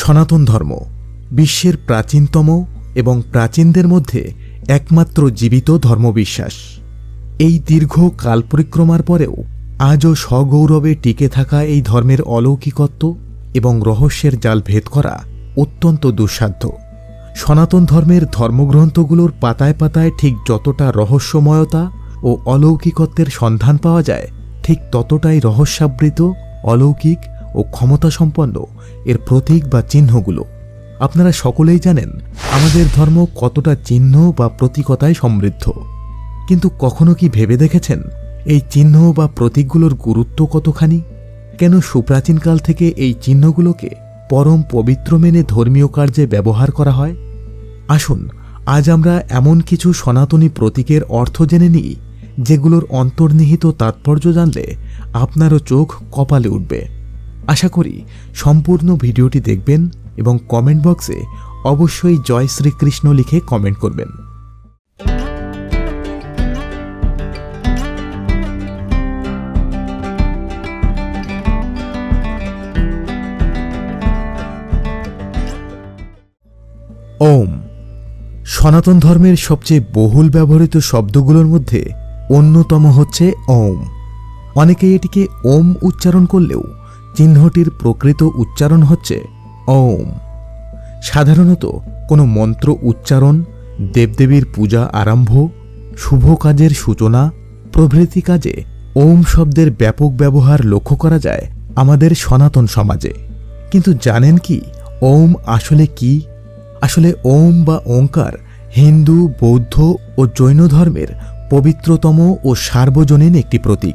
সনাতন ধর্ম, বিশ্বের প্রাচীনতম এবং প্রাচীনদের মধ্যে একমাত্র জীবিত ধর্মবিশ্বাস। এই দীর্ঘ কাল পরিক্রমার পরেও আজও সগৌরবে টিকে থাকা এই ধর্মের অলৌকিকত্ব এবং রহস্যের জাল ভেদ করা অত্যন্ত দুঃসাধ্য। সনাতন ধর্মের ধর্মগ্রন্থগুলোর পাতায় পাতায় ঠিক যতটা রহস্যময়তা ও অলৌকিকত্বের সন্ধান পাওয়া যায়, ঠিক ততটাই রহস্যাবৃত, অলৌকিক ও ক্ষমতাসম্পন্ন এর প্রতীক বা চিহ্নগুলো। আপনারা সকলেই জানেন আমাদের ধর্ম কতটা চিহ্ন বা প্রতীকতায় সমৃদ্ধ। কিন্তু কখনো কি ভেবে দেখেছেন এই চিহ্ন বা প্রতীকগুলোর গুরুত্ব কতখানি? কেন সুপ্রাচীনকাল থেকে এই চিহ্নগুলোকে পরম পবিত্র মেনে ধর্মীয় কার্যে ব্যবহার করা হয়? আসুন, আজ আমরা এমন কিছু সনাতনী প্রতীকের অর্থ জেনে নিই, যেগুলোর অন্তর্নিহিত তাৎপর্য জানলে আপনারও চোখ কপালে উঠবে। আশা করি সম্পূর্ণ ভিডিওটি দেখবেন এবং কমেন্ট বক্সে অবশ্যই জয় শ্রীকৃষ্ণ লিখে কমেন্ট করবেন। ওম। সনাতন ধর্মের সবচেয়ে বহুল ব্যবহৃত শব্দগুলোর মধ্যে অন্যতম হচ্ছে ওম। অনেকে এটিকে ওম উচ্চারণ করলেও চিহ্নটির প্রকৃত উচ্চারণ হচ্ছে ওম। সাধারণত কোনো মন্ত্র উচ্চারণ, দেবদেবীর পূজা আরম্ভ, শুভ কাজের সূচনা, প্রভৃতি কাজে ওম শব্দের ব্যাপক ব্যবহার লক্ষ্য করা যায় আমাদের সনাতন সমাজে। কিন্তু জানেন কি ওম আসলে কি? আসলে ওম বা ওঙ্কার হিন্দু, বৌদ্ধ ও জৈন ধর্মের পবিত্রতম ও সার্বজনীন একটি প্রতীক।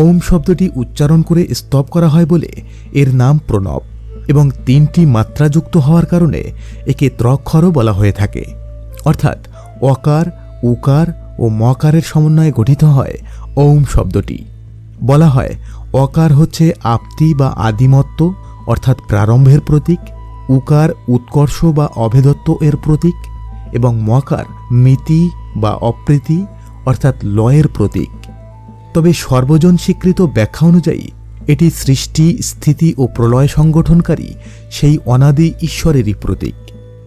ওম শব্দটি উচ্চারণ করে স্তব করা হয় বলে এর নাম প্রণব এবং তিনটি মাত্রাযুক্ত হওয়ার কারণে একে ত্রক্ষরও বলা হয়ে থাকে। অর্থাৎ অকার, উকার ও মকারের সমন্বয়ে গঠিত হয় ওম শব্দটি। বলা হয় অকার হচ্ছে আপ্তি বা আদিমত্ব অর্থাৎ প্রারম্ভের প্রতীক, উকার উৎকর্ষ বা অভেদত্ব এর প্রতীক এবং মকার মিতি বা অপ্রীতি, অর্থাৎ লয়ের প্রতীক। তবে সর্বজন স্বীকৃত ব্যাখ্যা অনুযায়ী, এটি সৃষ্টি, স্থিতি ও প্রলয় সংগঠনকারী সেই অনাদি ঈশ্বরেরই প্রতীক।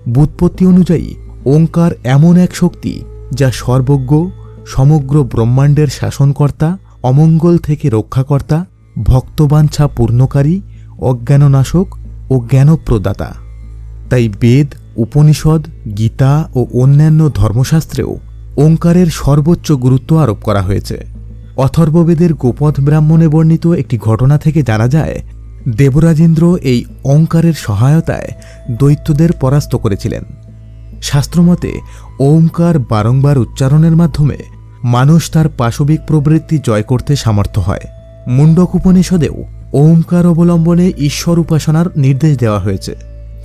বুৎপত্তি অনুযায়ী, ওঙ্কার এমন এক শক্তি যা সর্বজ্ঞ, সমগ্র ব্রহ্মাণ্ডের শাসনকর্তা, অমঙ্গল থেকে রক্ষাকর্তা, ভক্তবাঞ্ছা পূর্ণকারী, অজ্ঞাননাশক ও জ্ঞানপ্রদাতা। তাই বেদ, উপনিষদ, গীতা ও অন্যান্য ধর্মশাস্ত্রেও ওঙ্কারের সর্বোচ্চ গুরুত্ব আরোপ করা হয়েছে। অথর্ববেদের গোপথ ব্রাহ্মণে বর্ণিত একটি ঘটনা থেকে জানা যায়, দেবরাজেন্দ্র এই ওঙ্কারের সহায়তায় দৈত্যদের পরাস্ত করেছিলেন। শাস্ত্রমতে, ওঙ্কার বারংবার উচ্চারণের মাধ্যমে মানুষ তার পাশবিক প্রবৃত্তি জয় করতে সামর্থ্য হয়। মুন্ডক উপনিষদেও ওমকার অবলম্বনে ঈশ্বর উপাসনার নির্দেশ দেওয়া হয়েছে।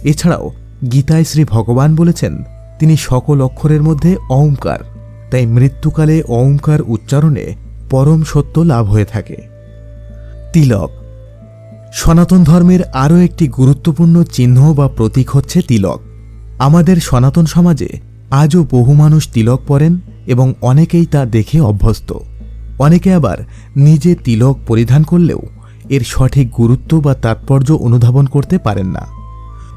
এছাড়াও গীতায় শ্রী ভগবান বলেছেন, তিনি সকল অক্ষরের মধ্যে অহংকার তাই মৃত্যুকালে অহংকার উচ্চারণে পরম সত্য লাভ হয়ে থাকে। তিলক। সনাতন ধর্মের আরও একটি গুরুত্বপূর্ণ চিহ্ন বা প্রতীক হচ্ছে তিলক। আমাদের সনাতন সমাজে আজও বহু মানুষ তিলক পরেন এবং অনেকেই তা দেখে অভ্যস্ত। অনেকে আবার নিজে তিলক পরিধান করলেও এর সঠিক গুরুত্ব বা তাৎপর্য অনুধাবন করতে পারেন না।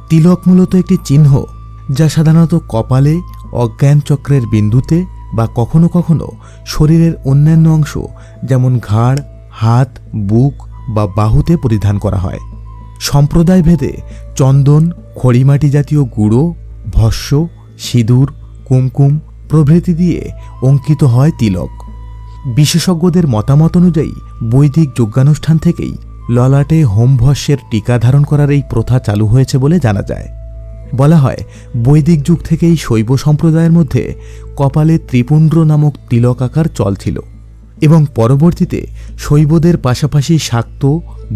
তিলক মূলত একটি চিহ্ন যা সাধারণত কপালে অজ্ঞান চক্রের বিন্দুতে বা কখনো কখনো শরীরের অন্যান্য অংশ, যেমন ঘাড়, হাত, বুক বা বাহুতে পরিধান করা হয়। সম্প্রদায় ভেদে চন্দন, খড়িমাটি জাতীয় গুঁড়ো, ভস্য, সিঁদুর, কুমকুম প্রভৃতি দিয়ে অঙ্কিত হয় তিলক। বিশেষজ্ঞদের মতামত অনুযায়ী বৈদিক যজ্ঞানুষ্ঠান থেকেই ললাটে হোমভস্যের টিকা ধারণ করার এই প্রথা চালু হয়েছে বলে জানা যায়। বলা হয়, বৈদিক যুগ থেকেই শৈব সম্প্রদায়ের মধ্যে কপালে ত্রিপুণ্ড্র নামক তিলক আকার চল ছিল এবং পরবর্তীতে শৈবদের পাশাপাশি শাক্ত,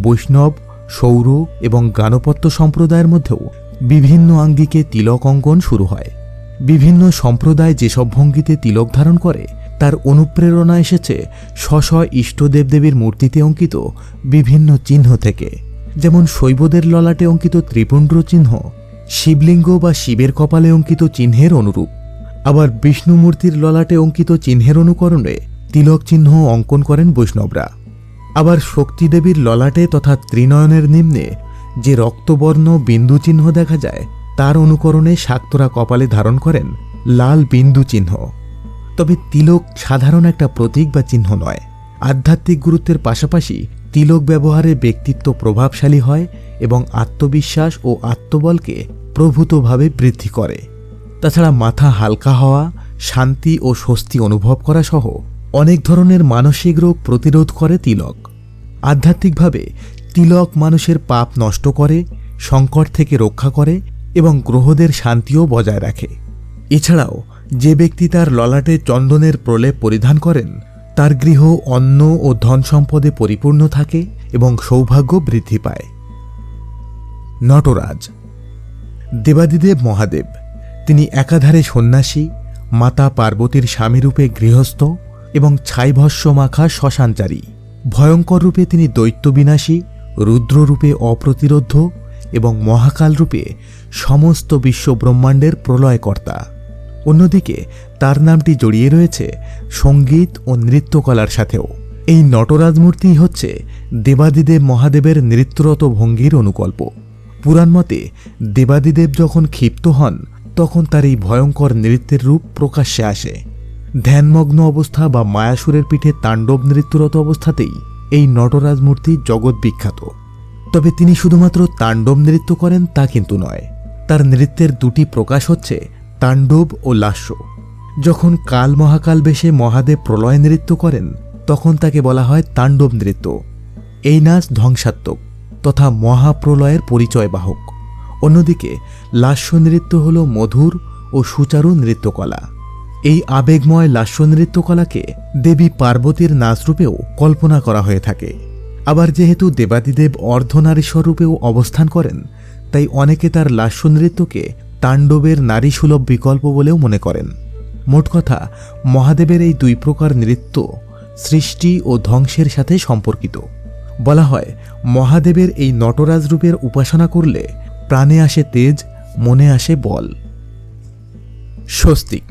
বৈষ্ণব, সৌর এবং গানপত্য সম্প্রদায়ের মধ্যেও বিভিন্ন আঙ্গিকে তিলক অঙ্কন শুরু হয়। বিভিন্ন সম্প্রদায় যেসব ভঙ্গিতে তিলক ধারণ করে, তার অনুপ্রেরণা এসেছে স্ব স্ব ইষ্টদেবদেবীর মূর্তিতে অঙ্কিত বিভিন্ন চিহ্ন থেকে। যেমন শৈবদের ললাটে অঙ্কিত ত্রিপুণ্ড্র চিহ্ন শিবলিঙ্গ বা শিবের কপালে অঙ্কিত চিহ্নের অনুরূপ। আবার বিষ্ণুমূর্তির ললাটে অঙ্কিত চিহ্নের অনুকরণে তিলক চিহ্ন অঙ্কন করেন বৈষ্ণবরা। আবার শক্তিদেবীর ললাটে তথা ত্রিনয়নের নিম্নে যে রক্তবর্ণ বিন্দু চিহ্ন দেখা যায়, তার অনুকরণে শাক্তরা কপালে ধারণ করেন লাল বিন্দু চিহ্ন। তবে তিলক সাধারণ একটা প্রতীক বা চিহ্ন নয়। আধ্যাত্মিক গুরুত্বের পাশাপাশি তিলক ব্যবহারে ব্যক্তিত্ব প্রভাবশালী হয় এবং আত্মবিশ্বাস ও আত্মবলকে প্রভূতভাবে বৃদ্ধি করে। তাছাড়া মাথা হালকা হওয়া, শান্তি ও স্বস্তি অনুভব করা সহ অনেক ধরনের মানসিক রোগ প্রতিরোধ করে তিলক। আধ্যাত্মিকভাবে তিলক মানুষের পাপ নষ্ট করে, সংকট থেকে রক্ষা করে এবং গ্রহদের শান্তিও বজায় রাখে। এছাড়াও যে ব্যক্তি তার ললাটে চন্দনের প্রলেপ পরিধান করেন, তার গৃহ অন্ন ও ধন সম্পদে পরিপূর্ণ থাকে এবং সৌভাগ্য বৃদ্ধি পায়। নটরাজ দেবাদিদেব মহাদেব, তিনি একাধারে সন্ন্যাসী, মাতা পার্বতীর স্বামীরূপে গৃহস্থ এবং ছাইভস্য মাখা শ্মশানচারী। ভয়ঙ্কর রূপে তিনি দৈত্য বিনাশী রুদ্ররূপে অপ্রতিরোধ্য এবং মহাকাল রূপে সমস্ত বিশ্ব ব্রহ্মাণ্ডের প্রলয়কর্তা। অন্যদিকে তার নামটি জড়িয়ে রয়েছে সংগীত ও নৃত্যকলার সাথেও। এই নটরাজ মূর্তি হচ্ছে দেবাদিদেব মহাদেবের নৃত্যরত ভঙ্গির অনুকল্প। পুরাণ মতে দেবাদিদেব যখন ক্ষিপ্ত হন, তখন তার এই ভয়ঙ্কর নৃত্যের রূপ প্রকাশ্যে আসে। ধ্যানমগ্ন অবস্থা বা মায়াসুরের পিঠে তাণ্ডব নৃত্যরত অবস্থাতেই এই নটরাজ মূর্তি জগৎ বিখ্যাত। তবে তিনি শুধুমাত্র তাণ্ডব নৃত্য করেন তা কিন্তু নয়, তার নৃত্যের দুটি প্রকাশ হচ্ছে তাণ্ডব ও লাস্য। যখন কাল মহাকাল বেশে মহাদেব প্রলয় নৃত্য করেন, তখন তাকে বলা হয় তাণ্ডব নৃত্য। এই নাচ ধ্বংসাত্মক। তথা মহাপ্রলয়ের পরিচয় বাহক অন্যদিকে, লাস্য নৃত্য হল মধুর ও সুচারু নৃত্যকলা। এই আবেগময় লাস্য নৃত্যকলাকে দেবী পার্বতীর নাচরূপেও কল্পনা করা হয়ে থাকে। আবার যেহেতু দেবাদিদেব অর্ধনারীশ্বর রূপেও অবস্থান করেন, তাই অনেকে তার লাস্য নৃত্যকে তাণ্ডবের নারীসুলভ বিকল্প বলেও মনে করেন। মোট কথা, মহাদেবের এই দুই প্রকার নৃত্য সৃষ্টি ও ধ্বংসের সাথে সম্পর্কিত। বলা হয়, মহাদেবের এই নটরাজ রূপের উপাসনা করলে প্রাণে আসে তেজ, মনে আসে বল। স্বস্তিক।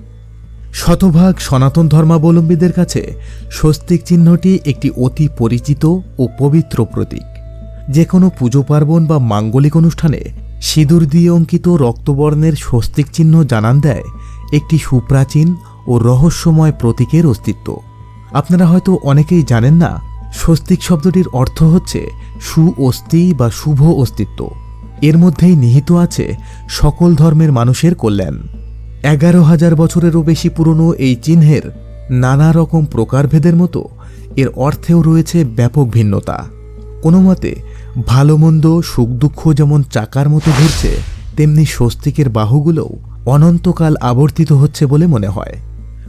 শতভাগ সনাতন ধর্মাবলম্বীদের কাছে স্বস্তিক চিহ্নটি একটি অতি পরিচিত ও পবিত্র প্রতীক। যে কোনো পুজো পার্বণ বা মাঙ্গলিক অনুষ্ঠানে সিঁদুর দিয়ে অঙ্কিত রক্তবর্ণের স্বস্তিক চিহ্ন জানান দেয় একটি সুপ্রাচীন ও রহস্যময় প্রতীকের অস্তিত্ব। আপনারা হয়তো অনেকেই জানেন না স্বস্তিক শব্দটির অর্থ হচ্ছে সু অস্তি বা শুভ অস্তিত্ব। এর মধ্যেই নিহিত আছে সকল ধর্মের মানুষের কল্যাণ। এগারো হাজার বছরেরও বেশি পুরনো এই চিহ্নের নানা রকম প্রকারভেদের মতো এর অর্থেও রয়েছে ব্যাপক ভিন্নতা। কোনো মতে, ভালো মন্দ, সুখ দুঃখ যেমন চাকার মতো ঘুরছে, তেমনি স্বস্তিকের বাহুগুলোও অনন্তকাল আবর্তিত হচ্ছে বলে মনে হয়।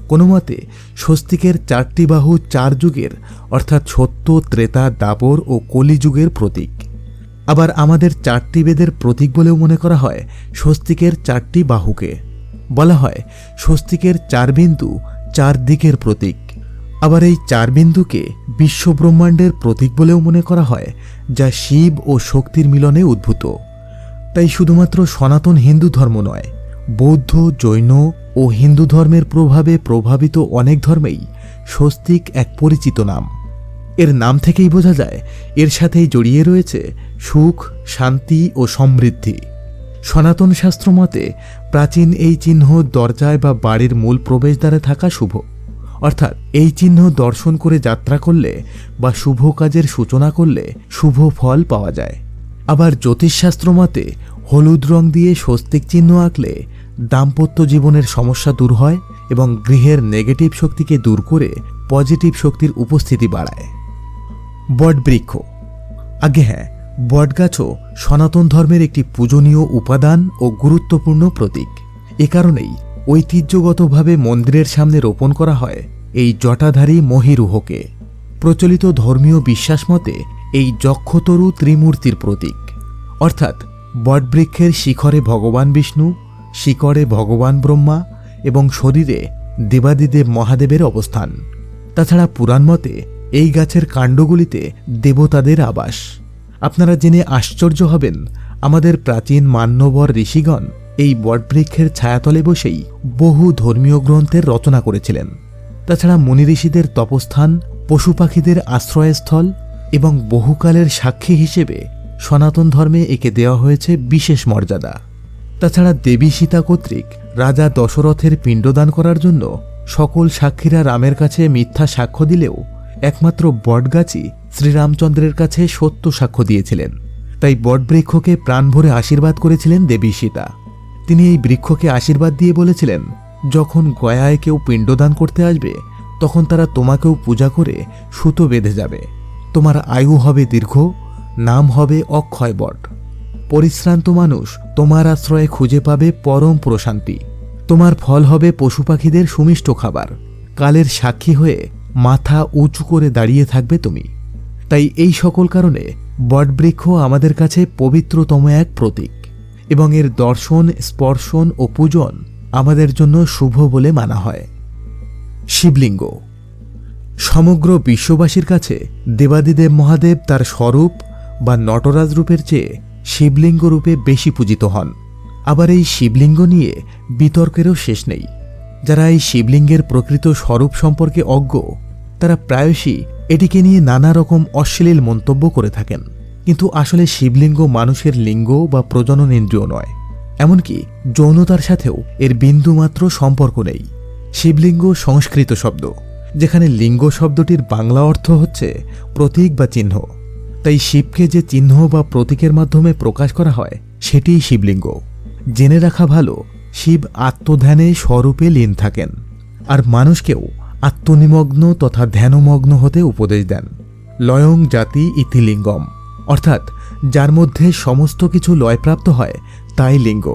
কোনো মতে স্বস্তিকের চারটি বাহু চার যুগের, অর্থাৎ সত্য, ত্রেতা, দাপর ও কলিযুগের প্রতীক। আবার আমাদের চারটি বেদের প্রতীক বলেও মনে করা হয় স্বস্তিকের চারটি বাহুকে। বলা হয় স্বস্তিকের চার বিন্দু, চার দিকের প্রতীক। আবার এই চার বিন্দুকে বিশ্বব্রহ্মাণ্ডের প্রতীক বলেও মনে করা হয়, যা শিব ও শক্তির মিলনে উদ্ভূত। তাই শুধুমাত্র সনাতন হিন্দু ধর্ম নয় বৌদ্ধ, জৈন ও হিন্দু ধর্মের প্রভাবে প্রভাবিত অনেক ধর্মেই স্বস্তিক এক পরিচিত নাম। এর নাম থেকেই বোঝা যায়, এর সাথেই জড়িয়ে রয়েছে সুখ, শান্তি ও সমৃদ্ধি। সনাতন শাস্ত্র মতে, প্রাচীন এই চিহ্ন দরজায় বা বাড়ির মূল প্রবেশদ্বারে থাকা শুভ। অর্থাৎ এই চিহ্ন দর্শন করে যাত্রা করলে বা শুভ কাজের সূচনা করলে শুভ ফল পাওয়া যায়। আবার জ্যোতিষশাস্ত্র মতে, হলুদ রং দিয়ে স্বস্তিক চিহ্ন আঁকলে দাম্পত্য জীবনের সমস্যা দূর হয় এবং গৃহের নেগেটিভ শক্তিকে দূর করে পজিটিভ শক্তির উপস্থিতি বাড়ায়। বটবৃক্ষ আগে হ্যাঁ বটগাছও সনাতন ধর্মের একটি পূজনীয় উপাদান ও গুরুত্বপূর্ণ প্রতীক। এ কারণেই ঐতিহ্যগতভাবে মন্দিরের সামনে রোপণ করা হয় এই জটাধারী মহিরুহকে। প্রচলিত ধর্মীয় বিশ্বাস মতে এই যক্ষতরু ত্রিমূর্তির প্রতীক। অর্থাৎ বটবৃক্ষের শিখরে ভগবান বিষ্ণু শিকড়ে ভগবান ব্রহ্মা এবং শরীরে দেবাদিদেব মহাদেবের অবস্থান। তাছাড়া পুরাণ মতে এই গাছের কাণ্ডগুলিতে দেবতাদের আবাস। আপনারা জেনে আশ্চর্য হবেন, আমাদের প্রাচীন মান্যবর ঋষিগণ এই বটবৃক্ষের ছায়াতলে বসেই বহু ধর্মীয় গ্রন্থের রচনা করেছিলেন। তাছাড়া মুনি ঋষিদের তপস্থান, পশু পাখিদের আশ্রয়স্থল এবং বহুকালের সাক্ষী হিসেবে সনাতন ধর্মে একে দেওয়া হয়েছে বিশেষ মর্যাদা। তাছাড়া দেবী সীতা কর্তৃক রাজা দশরথের পিণ্ডদান করার জন্য সকল সাক্ষীরা রামের কাছে মিথ্যা সাক্ষ্য দিলেও একমাত্র বটগাছি শ্রীরামচন্দ্রের কাছে সত্য সাক্ষ্য দিয়েছিলেন। তাই বটবৃক্ষকে প্রাণ ভরে আশীর্বাদ করেছিলেন দেবী সীতা। তিনি এই বৃক্ষকে আশীর্বাদ দিয়ে বলেছিলেন, যখন গয়ায় কেউ পিণ্ডদান করতে আসবে, তখন তারা তোমাকেও পূজা করে সুতো বেঁধে যাবে। তোমার আয়ু হবে দীর্ঘ, নাম হবে অক্ষয় বট। পরিশ্রান্ত মানুষ তোমার আশ্রয়ে খুঁজে পাবে পরম প্রশান্তি। তোমার ফল হবে পশু পাখিদের সুমিষ্ট খাবার। কালের সাক্ষী হয়ে মাথা উঁচু করে দাঁড়িয়ে থাকবে তুমি। তাই এই সকল কারণে বটবৃক্ষ আমাদের কাছে পবিত্রতম এক প্রতীক এবং এর দর্শন, স্পর্শন ও পূজন আমাদের জন্য শুভ বলে মানা হয়। শিবলিঙ্গ। সমগ্র বিশ্ববাসীর কাছে দেবাদিদেব মহাদেব তার স্বরূপ বা নটরাজ রূপের চেয়ে শিবলিঙ্গ রূপে বেশি পূজিত হন। আবার এই শিবলিঙ্গ নিয়ে বিতর্কেরও শেষ নেই। যারা এই শিবলিঙ্গের প্রকৃত স্বরূপ সম্পর্কে অজ্ঞ, তারা প্রায়শই এটিকে নিয়ে নানা রকম অশ্লীল মন্তব্য করে থাকেন। কিন্তু আসলে শিবলিঙ্গ মানুষের লিঙ্গ বা প্রজনন ইন্দ্রিয় নয়। এমনকি যৌনতার সাথেও এর বিন্দুমাত্র সম্পর্ক নেই। শিবলিঙ্গ সংস্কৃত শব্দ, যেখানে লিঙ্গ শব্দটির বাংলা অর্থ হচ্ছে প্রতীক বা চিহ্ন। তাই শিবকে যে চিহ্ন বা প্রতীকের মাধ্যমে প্রকাশ করা হয়, সেটিই শিবলিঙ্গ। জেনে রাখা ভালো, শিব আত্মধ্যানে স্বরূপে লীন থাকেন, আর মানুষকেও আত্মনিমগ্ন তথা ধ্যানমগ্ন হতে উপদেশ দেন। লয়ং জাতি ইতিলিঙ্গম অর্থাৎ যার মধ্যে সমস্ত কিছু লয়প্রাপ্ত হয়, তাই লিঙ্গ।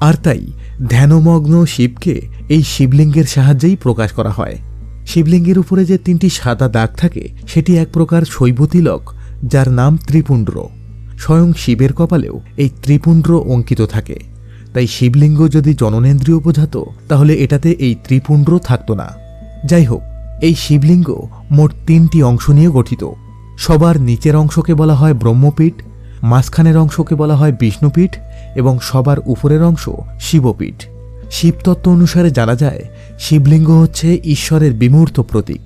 আর তাই ধ্যানমগ্ন শিবকে এই শিবলিঙ্গের সাহায্যেই প্রকাশ করা হয়। শিবলিঙ্গের উপরে যে তিনটি সাদা দাগ থাকে, সেটি এক প্রকার শৈবতিলক যার নাম ত্রিপুণ্ড্র স্বয়ং শিবের কপালেও এই ত্রিপুণ্ড্র অঙ্কিত থাকে। তাই শিবলিঙ্গ যদি জননেন্দ্রিয় বোঝাতো, তাহলে এটাতে এই ত্রিপুণ্ড্র থাকতো না। যাই হোক, এই শিবলিঙ্গ মোট তিনটি অংশ নিয়ে গঠিত। সবার নিচের অংশকে বলা হয় ব্রহ্মপীঠ, মাঝখানের অংশকে বলা হয় বিষ্ণুপীঠ এবং সবার উপরের অংশ শিবপীঠ। শিবতত্ত্ব অনুসারে জানা যায়, শিবলিঙ্গ হচ্ছে ঈশ্বরের বিমূর্ত প্রতীক।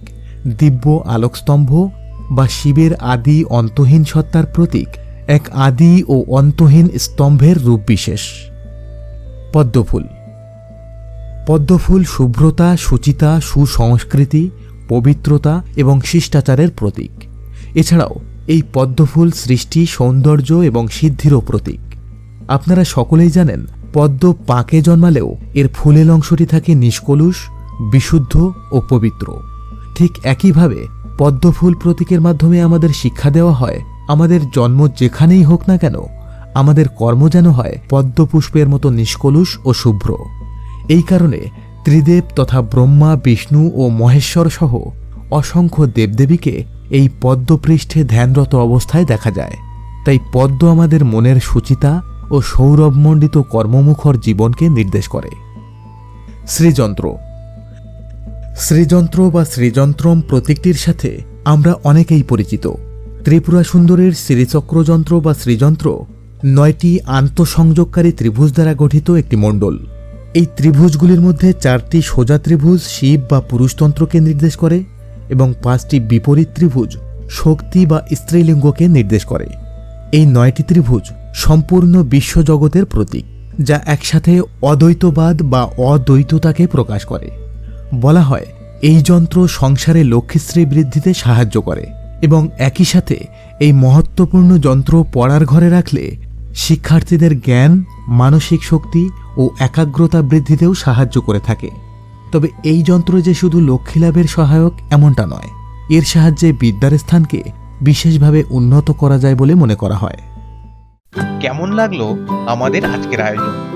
দিব্য আলোকস্তম্ভ বা শিবের আদি অন্তহীন সত্তার প্রতীক, এক আদি ও অন্তহীন স্তম্ভের রূপ বিশেষ। পদ্মফুল। পদ্মফুল শুভ্রতা, সুচিতা, সুসংস্কৃতি, পবিত্রতা এবং শিষ্টাচারের প্রতীক। এছাড়াও এই পদ্মফুল সৃষ্টি, সৌন্দর্য এবং সিদ্ধিরও প্রতীক। আপনারা সকলেই জানেন, পদ্ম পাকে জন্মালেও এর ফুলের অংশটি থাকে নিষ্কলুষ, বিশুদ্ধ ও পবিত্র। ঠিক একইভাবে পদ্মফুল প্রতীকের মাধ্যমে আমাদের শিক্ষা দেওয়া হয়। আমাদের জন্ম যেখানেই হোক না কেন, আমাদের কর্ম যেন হয় পদ্মপুষ্পের মতো নিষ্কলুষ ও শুভ্র। এই কারণে ত্রিদেব তথা ব্রহ্মা, বিষ্ণু ও মহেশ্বর সহ অসংখ্য দেবদেবীকে এই পদ্মপৃষ্ঠে ধ্যানরত অবস্থায় দেখা যায়। তাই পদ্ম আমাদের মনের সুচিতা ও সৌরভমণ্ডিত কর্মমুখর জীবনকে নির্দেশ করে। শ্রীযন্ত্র শ্রীযন্ত্র বা শ্রীযন্ত্রম প্রতীকটির সাথে আমরা অনেকেই পরিচিত। ত্রিপুরা সুন্দরের শ্রীচক্রযন্ত্র বা শ্রীযন্ত্র নয়টি আন্তঃসংযোগকারী ত্রিভুজ দ্বারা গঠিত একটি মণ্ডল। এই ত্রিভুজগুলির মধ্যে চারটি সোজা ত্রিভুজ শিব বা পুরুষতন্ত্রকে নির্দেশ করে এবং পাঁচটি বিপরীত ত্রিভুজ শক্তি বা স্ত্রীলিঙ্গকে নির্দেশ করে। এই নয়টি ত্রিভুজ সম্পূর্ণ বিশ্বজগতের প্রতীক, যা একসাথে অদ্বৈতবাদ বা অদ্বৈততাকে প্রকাশ করে। বলা হয়, এই যন্ত্র সংসারে লক্ষ্মীশ্রী বৃদ্ধিতে সাহায্য করে এবং একই সাথে এই মহত্বপূর্ণ যন্ত্র পড়ার ঘরে রাখলে শিক্ষার্থীদের জ্ঞান, মানসিক শক্তি ও একাগ্রতা বৃদ্ধিতেও সাহায্য করে থাকে। তবে এই যন্ত্র যে শুধু লক্ষ্মী লাভের সহায়ক এমনটা নয়, এর সাহায্যে বিদ্যার স্থানকে বিশেষভাবে উন্নত করা যায় বলে মনে করা হয়। কেমন লাগল আমাদের আজকের আয়োজন?